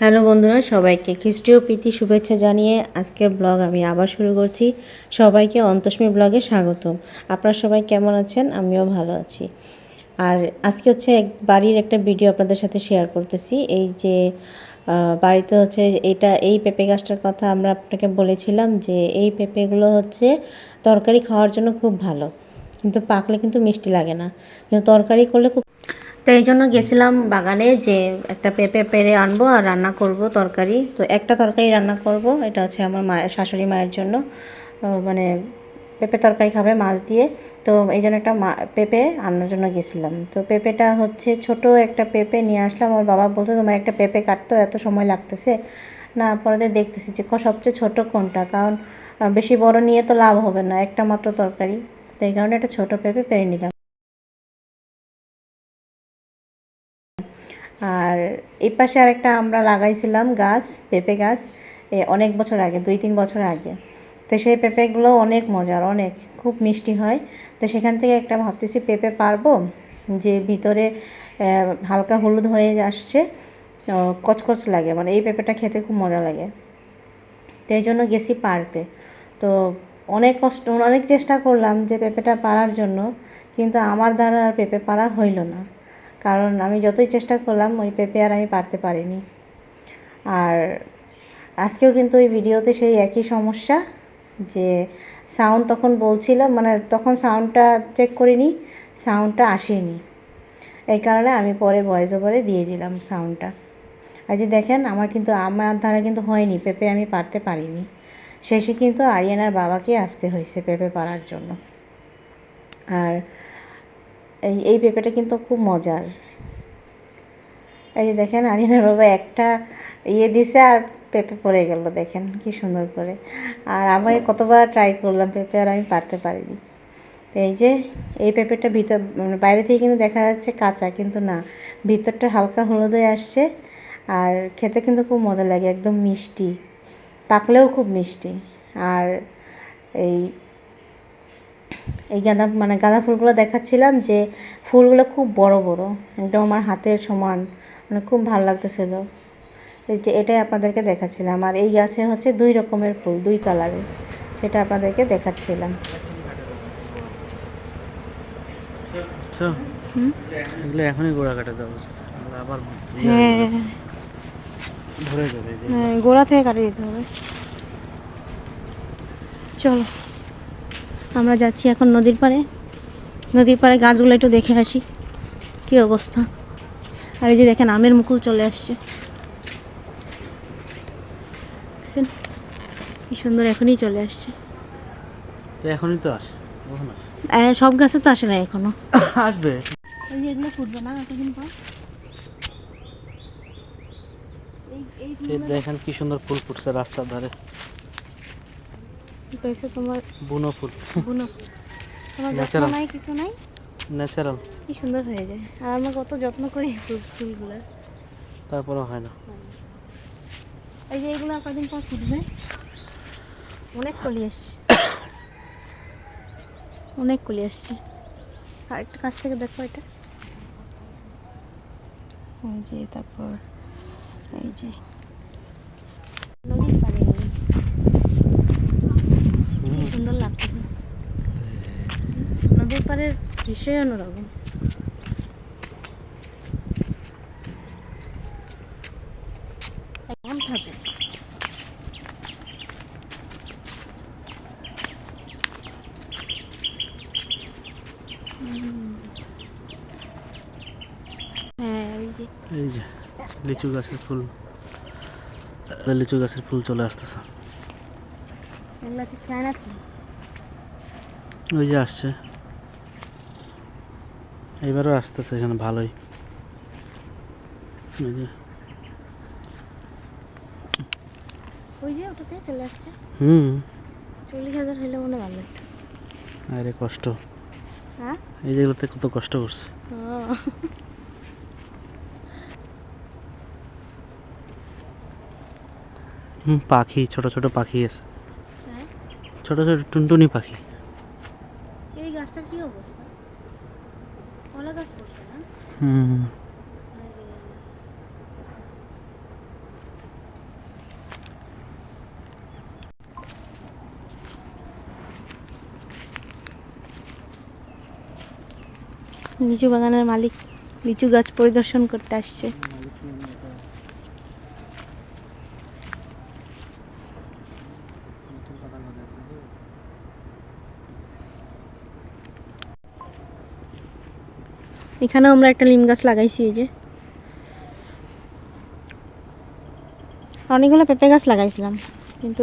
Hello বন্ধুরা, সবাইকে খ্রিস্টীয় প্রীতি শুভেচ্ছা জানিয়ে আজকের ব্লগ আমি আবার শুরু করছি। সবাইকে অন্তস্মী ব্লগে স্বাগতম। আপনারা সবাই কেমন আছেন? আমিও ভালো আছি। আর আজকে হচ্ছে এক বাড়ির একটা ভিডিও আপনাদের সাথে শেয়ার করতেছি। এই যে বাড়িতে হচ্ছে এটা, এই পেঁপে গাছটার কথা আমরা আপনাকে বলেছিলাম যে, এই পেঁপেগুলো হচ্ছে তরকারি খাওয়ার জন্য খুব ভালো। কিন্তু পাকলে কিন্তু মিষ্টি লাগে না। কিন্তু তরকারি করলে খুব তো এই জন্য গেছিলাম বাগানে যে একটা পেঁপে পেরে আনব আর রান্না করব তরকারি। তো একটা তরকারি রান্না করব, এটা হচ্ছে আমার মায়ের শাশুড়ি মায়ের জন্য। মানে পেঁপে তরকারি খাবে মাছ দিয়ে। তো এই জন্য একটা মা, পেঁপে আনার জন্য গেছিলাম। তো পেঁপেটা হচ্ছে ছোট একটা পেঁপে নিয়ে আসলাম। আমার বাবা বলতো তোমার একটা পেঁপে কাটতো এত সময় লাগতেছে। না, পরে দেখতেছি যে সবচেয়ে ছোট কোনটা? কারণ বেশি বড় নিয়ে তো লাভ হবে না, একটা মাত্র তরকারি। তো এই কারণে একটা ছোট পেঁপে পেরে নিলাম। আর এই পাশে আরেকটা আমরা লাগাইছিলাম গাছ, পেঁপে গাছ, এ অনেক বছর আগে, দুই তিন বছর আগে। তো সেই পেঁপেগুলো অনেক মজার, অনেক, খুব মিষ্টি হয়। তো সেখান থেকে একটা ভাবতেছি পেঁপে পারব, যে ভিতরে হালকা হলুদ হয়ে আসছে কচকচ লাগে মানে এই পেঁপেটা খেতে খুব মজা লাগে। তো এই জন্য গেছি পারতে। তো অনেক কষ্ট, অনেক চেষ্টা করলাম যে পেঁপেটা পারার জন্য, কিন্তু আমার দ্বারা আর পেঁপে পারা হইল না। কারণ আমি যতই চেষ্টা করলাম ওই পেঁপে আর আমি পারতে পারিনি। আর আজকেও কিন্তু ওই ভিডিওতে সেই একই সমস্যা, যে সাউন্ড তখন বলছিলাম মানে তখন সাউন্ডটা চেক করিনি, সাউন্ডটা আসেনি। এই কারণে আমি পরে ভয়েস ওভারে দিয়ে দিলাম সাউন্ডটা। আর যে দেখেন, আমার কিন্তু, আমার দ্বারা কিন্তু হয়নি, পেঁপে আমি পারতে পারিনি। শেষে কিন্তু আরিয়ানার বাবাকে আসতে হয়েছে পেঁপে পারার জন্য। আর এই এই পেঁপেটা কিন্তু খুব মজার। এই যে দেখেন আরিয়ানার বাবা একটা ইয়ে দিছে আর পেঁপে পড়ে গেল, দেখেন কি সুন্দর করে। আর আমি কতবার ট্রাই করলাম পেঁপে আর আমি পারতে পারিনি। এই যে, এই পেঁপেটা ভিতর মানে বাইরে থেকে কিন্তু দেখা যাচ্ছে কাঁচা, কিন্তু না, ভিতরটা হালকা হলুদ আসছে। আর খেতে কিন্তু খুব মজা লাগে, একদম মিষ্টি। পাকলেও খুব মিষ্টি। আর এই এই গাঁদা মানে গাঁদা ফুলগুলো দেখাচ্ছিলাম যে ফুলগুলো খুব বড় বড় একদম আমার হাতের সমান মানে খুব ভালো লাগতেছিল। এই যে এটাই আপনাদেরকে দেখাচ্ছিলাম। আর এই গাছে হচ্ছে দুই রকমের ফুল দুই কালারের সেটা আপনাদেরকে দেখাচ্ছিলাম। আচ্ছা। এগুলো এখনই গোড়া কাটা দেওয়া আবার হ্যাঁ ধরে যাবে হ্যাঁ গোড়া থেকে কাটিয়ে দিতে হবে। চলো। আমরা যাচ্ছি এখন নদীর পাড়ে। নদীর পাড়ে গাছগুলো একটু দেখে আসি কী অবস্থা। আর এই যে দেখেন আমের মুকুল চলে আসছে? কি সুন্দর এখনই চলে আসছে। তো এখনই তো আসে সব গাছে তো আসে না এখনও। আসবে। ওই যে এগুলো ফুটবে না এতদিন পর? দেখেন কি সুন্দর ফুল ফুটছে রাস্তার ধারে। পেয়েছে তোমার বুনো ফুল। বুনো তোমার যত্ন নাই কিছু নাই? ন্যাচারাল কি সুন্দর হয়ে যায় আর আমরা কত যত্ন করি ফুল ফুলগুলো তারপরে হয় না? এই যে এগুলো কদিন পর ফুটবে অনেক কলি আসছে। অনেক কলি আসছে। একটু কাছ থেকে দেখো এটা। এই যে তারপর এই যে নদীর পানি নদী কি সুন্দর লাগছে পাড়ের দৃশ্যই অন্যরকম কেমন থাকে? হ্যাঁ যে। এই যে লিচু গাছের ফুল। লিচু গাছের ফুল চলে আসতেছে। ওই যে আসছে। এইবারও আসতেছে এখানে ভালোই। এই ওই যে ওটাতে চলে আসছে। হুম। চল্লিশ হাজার হলে মনে ভালো লাগতো। আরে কষ্ট। হ্যাঁ? এই যেগুলোতে কত কষ্ট করছে। হুম পাখি ছোট ছোট পাখি আছে। হ্যাঁ। ছোট ছোট টুনটুনি পাখি। লিচু বাগানের মালিক লিচু গাছ পরিদর্শন করতে আসছে। এখানেও আমরা একটা লিম গাছ লাগাইছি এই যে। অনেকগুলো পেঁপে গাছ লাগাইছিলাম কিন্তু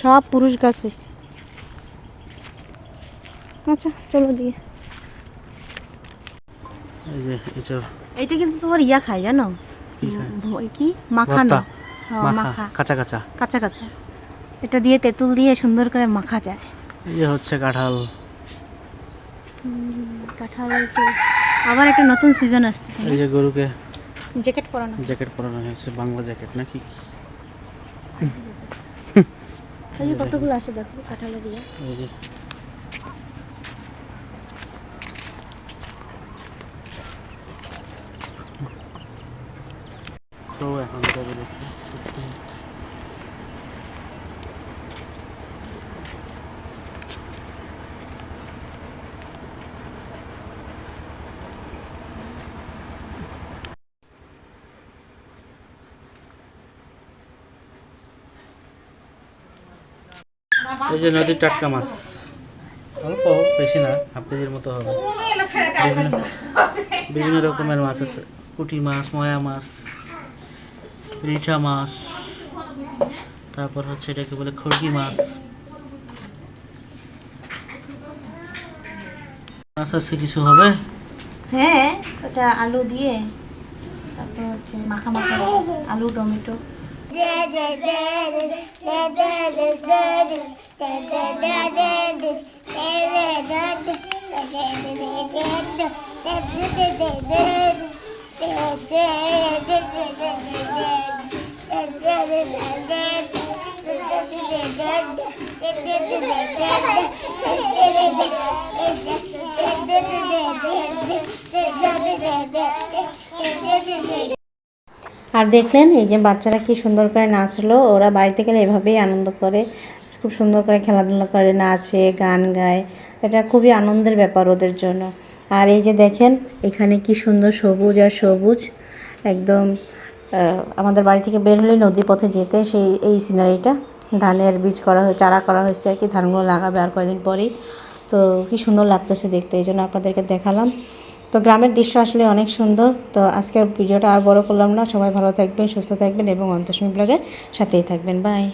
সব পুরুষ গাছ হয়েছে। আচ্ছা চলো দিয়ে। এটা কিন্তু তোমার ইয়া খায় জানো? কি মাখানো হ্যাঁ, মাখা। কাঁচা কাঁচা। কাঁচা কাঁচা। এটা দিয়ে তেঁতুল দিয়ে সুন্দর করে মাখা যায়। এই হচ্ছে কাঁঠাল। কাঁঠাল আবার একটা নতুন সিজন আসছে এই যে গরুকে জ্যাকেট পরানো। জ্যাকেট পরানো হয়েছে বাংলা জ্যাকেট নাকি? এই যে কতগুলো আছে দেখো কাঁঠালের ইয়ে এই যে। তো এখন তবে দেখি। এই যে নদীর টাটকা মাছ অল্প বেশি না হাফ কেজির মতো হবে বিভিন্ন বিভিন্ন রকমের মাছ আছে পুঁটি মাছ ময়া মাছ রিঠা মাছ তারপর হচ্ছে এটাকে বলে খড়গি মাছ মাছ আছে কিছু হবে হ্যাঁ ওটা আলু দিয়ে তারপর হচ্ছে মাখা মাখা আলু টমেটো আর দেখলেন, এই যে বাচ্চারা কি সুন্দর করে নাচলো, ওরা বাড়িতে গেলে এভাবেই আনন্দ করে। খুব সুন্দর করে খেলাধুলা করে, নাচে, গান গায়। এটা খুবই আনন্দের ব্যাপার ওদের জন্য। আর এই যে দেখেন, এখানে কি সুন্দর সবুজ আর সবুজ। একদম আমাদের বাড়ি থেকে বের হলে নদী পথে যেতে সেই, এই সিনারিটা ধানের বীজ করা হয়েছে চারা করা হয়েছে আর কি, ধানগুলো লাগাবে আর কয়েকদিন পরেই। তো কি সুন্দর লাগতেছে দেখতে, এই জন্য আপনাদেরকে দেখালাম। তো গ্রামের দৃশ্য আসলে অনেক সুন্দর। তো আজকের ভিডিওটা আর বড় করলাম না। সবাই ভালো থাকবেন, সুস্থ থাকবেন এবং অন্তঃসমী ব্লগের সাথেই থাকবেন। বাই